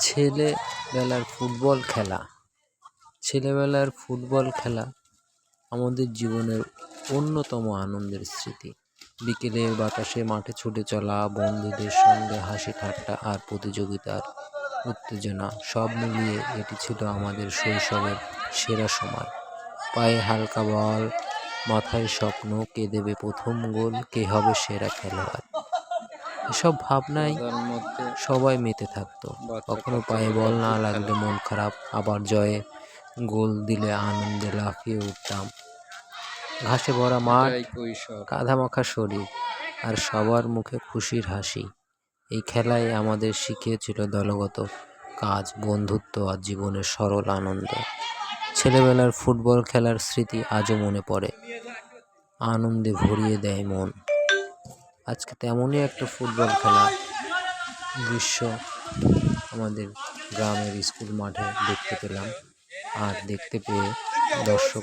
ছেলেবেলার football খেলা। ছেলেবেলার football খেলা আমাদের জীবনের অন্যতম আনন্দের স্মৃতি। বিকেলের বাতাসে মাঠে ছুটে চলা, বন্ধুদের সঙ্গে হাসি ঠাট্টা আর প্রতিযোগিতার উত্তেজনা, সব মিলিয়ে এটি ছিল আমাদের শৈশবের সেরা সময়। পায়ে হালকা বল, মাথায় স্বপ্ন, কে দেবে প্রথম গোল, কে হবে সেরা খেলোয়াড়। এসব ভাবনায় সবাই মেতে থাকতো। কখনো পায়ে বল না লাগলে মন খারাপ আবার জয়ে গোল দিলে আনন্দে লাফিয়ে উঠতাম। ঘাসে ভরা মাঠ কাদা মাখা শরীর আর সবার মুখে খুশির হাসি। এই খেলায় আমাদের শিখিয়েছিল দলগত কাজ বন্ধুত্ব আর জীবনের সরল আনন্দ। ছেলেবেলার ফুটবল খেলার স্মৃতি আজও মনে পড়ে। আনন্দে ভরিয়ে দেয় মন। আজকে তেমনই একটা ফুটবল খেলা দৃশ্য আমাদের গ্রামের স্কুল মাঠে দেখতে পেলাম। আর দেখতে পেয়ে দর্শক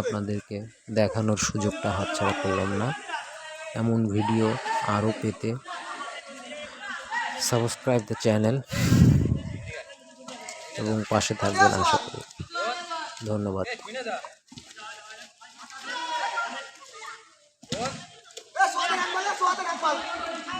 আপনাদেরকে দেখানোর সুযোগটা হাতছাড়া করলাম না। এমন ভিডিও আরও পেতে সাবস্ক্রাইব দ্য চ্যানেল এবং পাশে থাকবেন আশা করি। ধন্যবাদ। lata na fala.